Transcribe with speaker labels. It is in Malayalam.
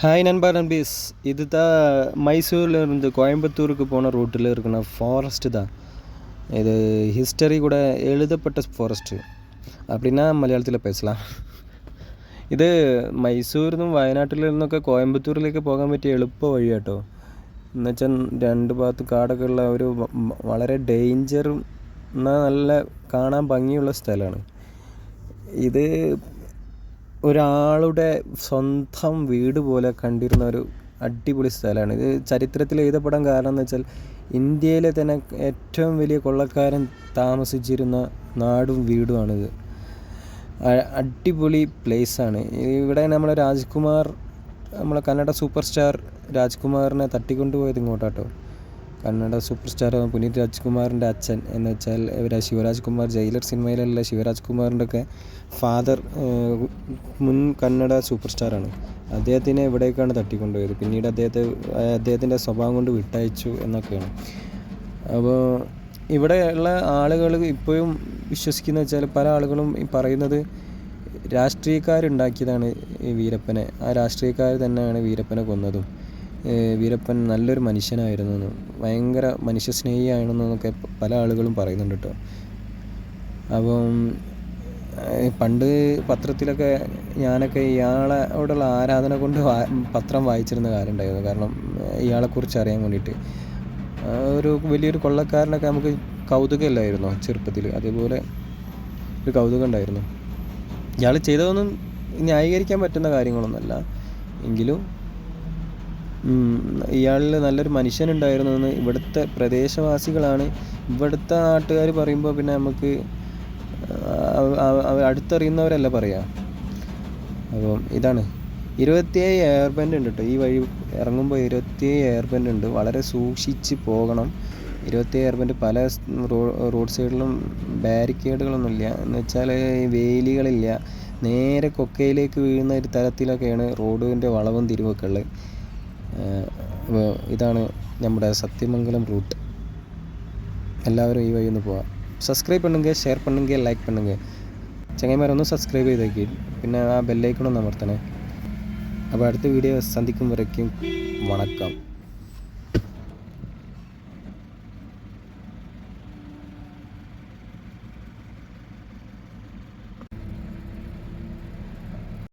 Speaker 1: ஹாய் நண்பா நண்பீஸ் இதுதான் மைசூரில் இருந்து கோயம்புத்தூருக்கு போன ரூட்டில் இருக்கிற ஃபாரஸ்ட்டு தான் இது ஹிஸ்டரி கூட எழுதப்பட்ட ஃபாரஸ்ட்டு அப்படின்னா മലയാളത്തിൽ പേസലാം ഇത് മൈസൂരിൽ നിന്നും വയനാട്ടിൽ നിന്നൊക്കെ കോയമ്പത്തൂരിലേക്ക് പോകാൻ പറ്റിയ എളുപ്പ വഴി കേട്ടോ എന്നുവെച്ചാൽ രണ്ട് ഭാഗത്ത് കാടൊക്കെ ഉള്ള ഒരു വളരെ ഡേഞ്ചറും എന്നാൽ നല്ല കാണാൻ ഭംഗിയുള്ള സ്ഥലമാണ് ഇത് ഒരാളുടെ സ്വന്തം വീട് പോലെ കണ്ടിരുന്ന ഒരു അടിപൊളി സ്ഥലമാണ്. ഇത് ചരിത്രത്തിൽ എഴുതപ്പെടാൻ കാരണം എന്ന് വെച്ചാൽ ഇന്ത്യയിലെ തന്നെ ഏറ്റവും വലിയ കൊള്ളക്കാരൻ താമസിച്ചിരുന്ന നാടും വീടുമാണിത് അടിപൊളി പ്ലേസാണ് ഇവിടെ നമ്മളെ രാജ്കുമാർ നമ്മളെ കന്നഡ സൂപ്പർ സ്റ്റാർ രാജ്കുമാറിനെ തട്ടിക്കൊണ്ടുപോയത് ഇങ്ങോട്ടാട്ടോ. കന്നഡ സൂപ്പർ സ്റ്റാർ പുനീത് രാജ്കുമാറിന്റെ അച്ഛൻ എന്ന് വെച്ചാൽ ഇവരെ ശിവരാജ് കുമാർ ജയിലർ സിനിമയിലുള്ള ശിവരാജ് കുമാറിന്റെ ഒക്കെ ഫാദർ മുൻ കന്നഡ സൂപ്പർ സ്റ്റാറാണ് അദ്ദേഹത്തിനെ ഇവിടേക്കാണ് തട്ടിക്കൊണ്ടുപോയത്. പിന്നീട് അദ്ദേഹത്തെ അദ്ദേഹത്തിന്റെ സ്വഭാവം കൊണ്ട് വിട്ടയച്ചു എന്നൊക്കെയാണ്. അപ്പോൾ ഇവിടെയുള്ള ആളുകൾ ഇപ്പോഴും വിശ്വസിക്കുന്ന വെച്ചാൽ പല ആളുകളും പറയുന്നത് രാഷ്ട്രീയക്കാരുണ്ടാക്കിയതാണ് ഈ വീരപ്പനെ. ആ രാഷ്ട്രീയക്കാർ തന്നെയാണ് വീരപ്പനെ കൊന്നതും. വീരപ്പൻ നല്ലൊരു മനുഷ്യനായിരുന്നു ഭയങ്കര മനുഷ്യസ്നേഹിയാണെന്നൊക്കെ പല ആളുകളും പറയുന്നുണ്ട് കേട്ടോ. അപ്പം പണ്ട് പത്രത്തിലൊക്കെ ഞാനൊക്കെ ഇയാളോടുള്ള ആരാധന കൊണ്ട് പത്രം വായിച്ചിരുന്ന കാര്യം ഉണ്ടായിരുന്നു. കാരണം ഇയാളെക്കുറിച്ച് അറിയാൻ വേണ്ടിയിട്ട്. ഒരു വലിയൊരു കൊള്ളക്കാരനൊക്കെ നമുക്ക് കൗതുകമില്ലായിരുന്നു ചെറുപ്പത്തിൽ അതേപോലെ ഒരു കൗതുകം ഉണ്ടായിരുന്നു. ഇയാൾ ചെയ്തതൊന്നും ന്യായീകരിക്കാൻ പറ്റുന്ന കാര്യങ്ങളൊന്നുമല്ല. എങ്കിലും ഇയാളിൽ നല്ലൊരു മനുഷ്യനുണ്ടായിരുന്നു എന്ന് ഇവിടുത്തെ പ്രദേശവാസികളാണ്. ഇവിടുത്തെ നാട്ടുകാർ പറയുമ്പോൾ പിന്നെ നമുക്ക് അടുത്തറിയുന്നവരല്ല പറയാ. അപ്പം ഇതാണ്. ഇരുപത്തിയേഴ് എയർ ബാൻഡ് ഉണ്ട് കേട്ടോ ഈ വഴി ഇറങ്ങുമ്പോൾ ഇരുപത്തിയേഴ് എയർ ബാൻഡ് ഉണ്ട്. വളരെ സൂക്ഷിച്ച് പോകണം. ഇരുപത്തിയേഴ് എയർ ബാൻഡ് പല റോഡ് സൈഡിലും ബാരിക്കേഡുകളൊന്നുമില്ല. എന്ന് വെച്ചാൽ വേലികളില്ല. നേരെ കൊക്കയിലേക്ക് വീഴുന്ന ഒരു തരത്തിലൊക്കെയാണ് റോഡിന്റെ വളവും തിരിവൊക്കെ ഉള്ളത്. ഇതാണ് നമ്മുടെ സത്യമംഗലം റൂട്ട് എല്ലാവരും ഈ വഴി ഒന്ന് പോവാം സബ്സ്ക്രൈബ് பண்ணுங்க ഷെയർ பண்ணுங்க ലൈക്ക് பண்ணுங்க ചങ്ങന്മാരൊന്ന് സബ്സ്ക്രൈബ് ചെയ്തേക്കി പിന്നെ ആ ബെല്ലൈക്കണൊന്ന് അമർത്തണേ അപ്പോൾ അടുത്ത വീഡിയോ സന്ധിക്കും വരയ്ക്കും വണക്കം